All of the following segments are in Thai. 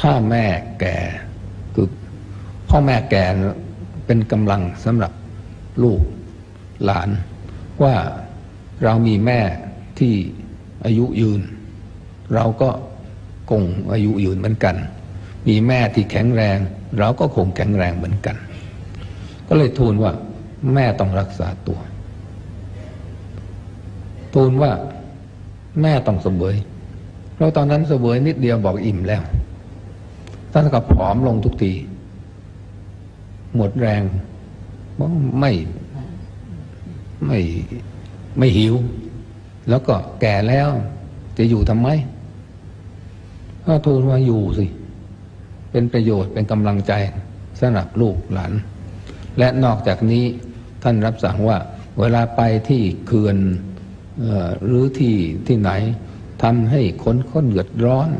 ถ้าแม่แก่คือพ่อแม่แก่เป็นกำลังสำหรับลูกหลาน ว่าเรามีแม่ที่อายุยืน เราก็คงอายุยืนเหมือนกัน มีแม่ที่แข็งแรง เราก็คงแข็งแรงเหมือนกัน ก็เลยทูลว่าแม่ต้องรักษาตัวทูลว่าแม่ต้องเสวยเพราะตอนนั้นเสวยนิดเดียวบอกอิ่มแล้ว ท่านก็ผอมลงทุกที หมดแรงไม่ไม่ไม่หิว แล้วก็แก่แล้ว จะอยู่ทำไมก็ทูลว่าอยู่สิ เป็นประโยชน์เป็นกำลังใจสำหรับลูกหลาน และนอกจากนี้ท่านรับสั่งว่า เวลาไปที่เขื่อนออหรือที่ที่ไหนทำให้คนคนเดือดร้อน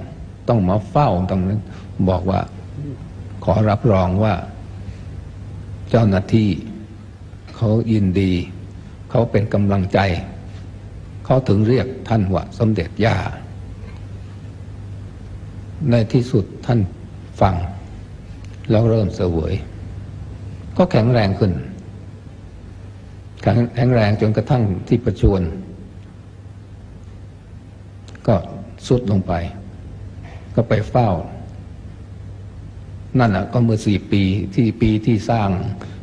ต้องมาเฝ้าตรงนั้นบอกว่าขอรับรองว่า เจ้าหน้าที่เขายินดี เขาเป็นกำลังใจ เขาถึงเรียกท่านว่าสมเด็จย่า ในที่สุดท่านฟัง แล้วเริ่มเสวย ก็แข็งแรงขึ้น แข็งแข็งแรงจนกระทั่งที่ประชวน ก็สุดลงไป ก็ไปเฝ้า นั่นอะก็เมื่อสี่ปีที่ปีที่สร้าง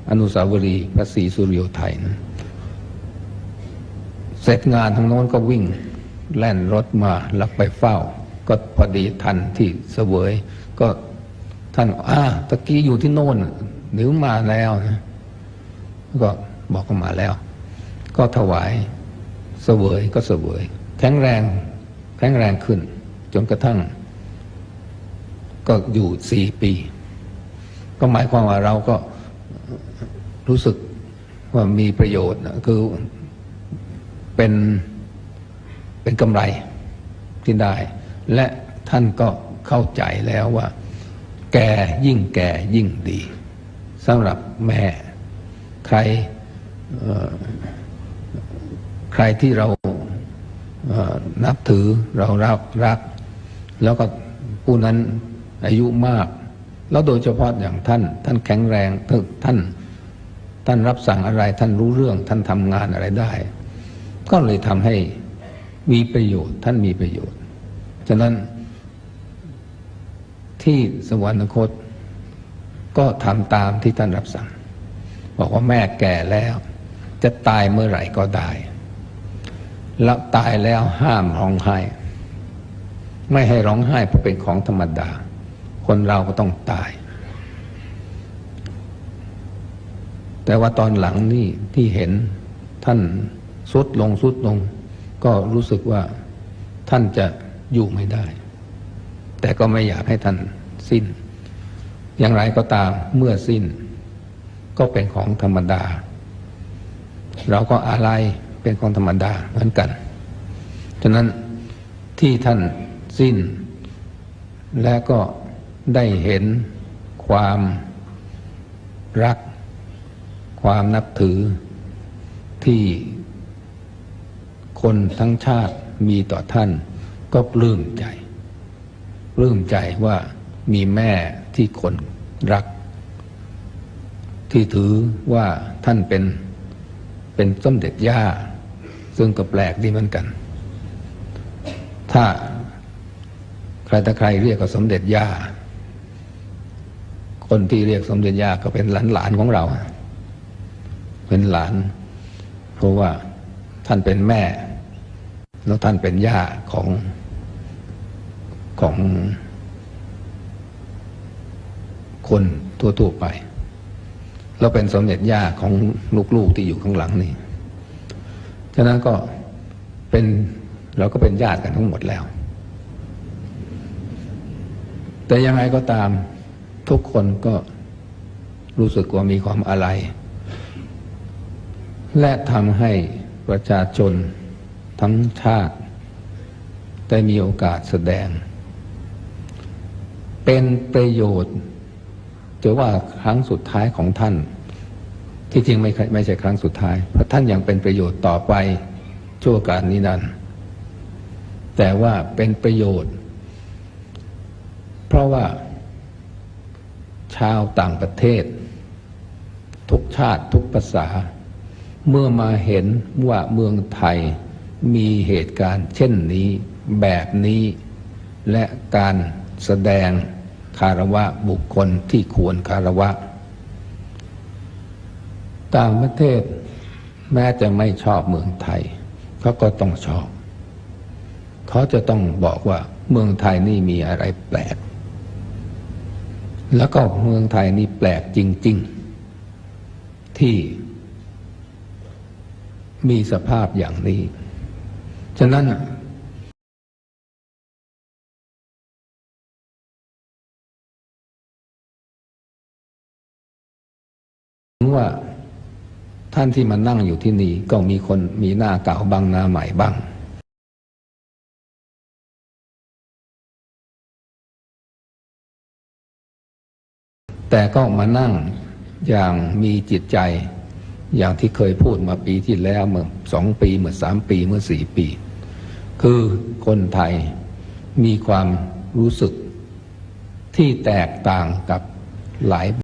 อนุสาวรีย์พระศรีสุริโยไทยนะเสร็จงานทางโน้นก็วิ่งแล่นรถมาแล้วไปเฝ้า ก็พอดีทันที่เสวย ก็ท่านอ่าตะกี้อยู่ที่โน่นหรือมาแล้วนะก็บอกก็มาแล้ว ก็ถวายเสวยก็เสวย แข็งแรงแข็งแรงขึ้น จนกระทั่ง ก็อยู่สี่ปี ก็หมายความว่าเราก็รู้สึกว่ามีประโยชน์นะคือเป็นเป็นกำไรที่ได้ และท่านก็เข้าใจแล้วว่า แก่ยิ่งแก่ยิ่งดีสำหรับแม่ใครใครที่เราเนับถือเรารักรัก แล้วก็ผู้นั้น อายุมาก แล้วโดยเฉพาะอย่างท่าน ท่านแข็งแรงท่าน ท่านรับสั่งอะไร ท่านรู้เรื่อง ท่านทำงานอะไรได้ ก็เลยทำให้มีประโยชน์ ท่านมีประโยชน์ ฉะนั้นที่สวรรคตก็ทำตามที่ท่านรับสั่ง บอกว่าแม่แก่แล้ว จะตายเมื่อไหร่ก็ได้แล้วตายแล้วห้ามร้องไห้ ไม่ให้ร้องไห้เพราะเป็นของธรรมดา คนเราก็ต้องตาย แต่ว่าตอนหลังนี่ที่เห็นท่านสุดลงสุดลง ก็รู้สึกว่าท่านจะอยู่ไม่ได้ แต่ก็ไม่อยากให้ท่านสิ้น อย่างไรก็ตามเมื่อสิ้น ก็เป็นของธรรมดา เราก็อะไรเป็นของธรรมดาเหมือนกัน ฉะนั้นที่ท่านสิ้นและก็ ได้เห็นความรัก ความนับถือที่คนทั้งชาติมีต่อท่านก็ปลื้มใจปลื้มใจว่ามีแม่ที่คนรัก ที่ถือว่าท่านเป็นเป็นสมเด็จย่า ซึ่งก็แปลกดีเหมือนกัน ถ้าใครแต่ใครเรียกว่าสมเด็จย่า คนที่เรียกสมเด็จย่าก็เป็นหลานหลานๆของเรา เป็นหลาน เพราะว่าท่านเป็นแม่ แล้วท่านเป็นย่าของของคนทั่วๆไปเราเป็นสมเด็จย่าของลูกๆที่อยู่ข้างหลังนี่ฉะนั้นก็เป็นเราก็เป็นญาติกันทั้งหมดแล้ว แต่ยังไงก็ตาม ทุกคนก็รู้สึกว่ามีความอะไร และทำให้ประชาชนทั้งชาติ ได้มีโอกาสแสดง เป็นประโยชน์ถือว่าครั้งสุดท้ายของท่าน ที่จริงไม่ใช่ไม่ใช่ครั้งสุดท้าย เพราะท่านยังเป็นประโยชน์ต่อไปชั่วการนี้นั้น แต่ว่าเป็นประโยชน์ เพราะว่า ชาวต่างประเทศ ทุกชาติทุกภาษา เมื่อมาเห็นว่าเมืองไทยมีเหตุการณ์เช่นนี้แบบนี้ และการแสดงคารวะบุคคลที่ควรคารวะ ต่างประเทศแม้จะไม่ชอบเมืองไทยเขาก็ต้องชอบ เขาจะต้องบอกว่าเมืองไทยนี่มีอะไรแปลก แล้วก็เมืองไทยนี่แปลกจริง ๆ ที่มีสภาพอย่างนี้ ฉะนั้นว่าท่านที่มานั่งอยู่ที่นี่ก็มีคนมีหน้าเก่าบางหน้าใหม่บ้าง แต่ก็มานั่งอย่างมีจิตใจ อย่างที่เคยพูดมาปีที่แล้วเมื่อสองปีเมื่อสามปีเมื่อสี่ปี คือคนไทยมีความรู้สึกที่แตกต่างกับหลาย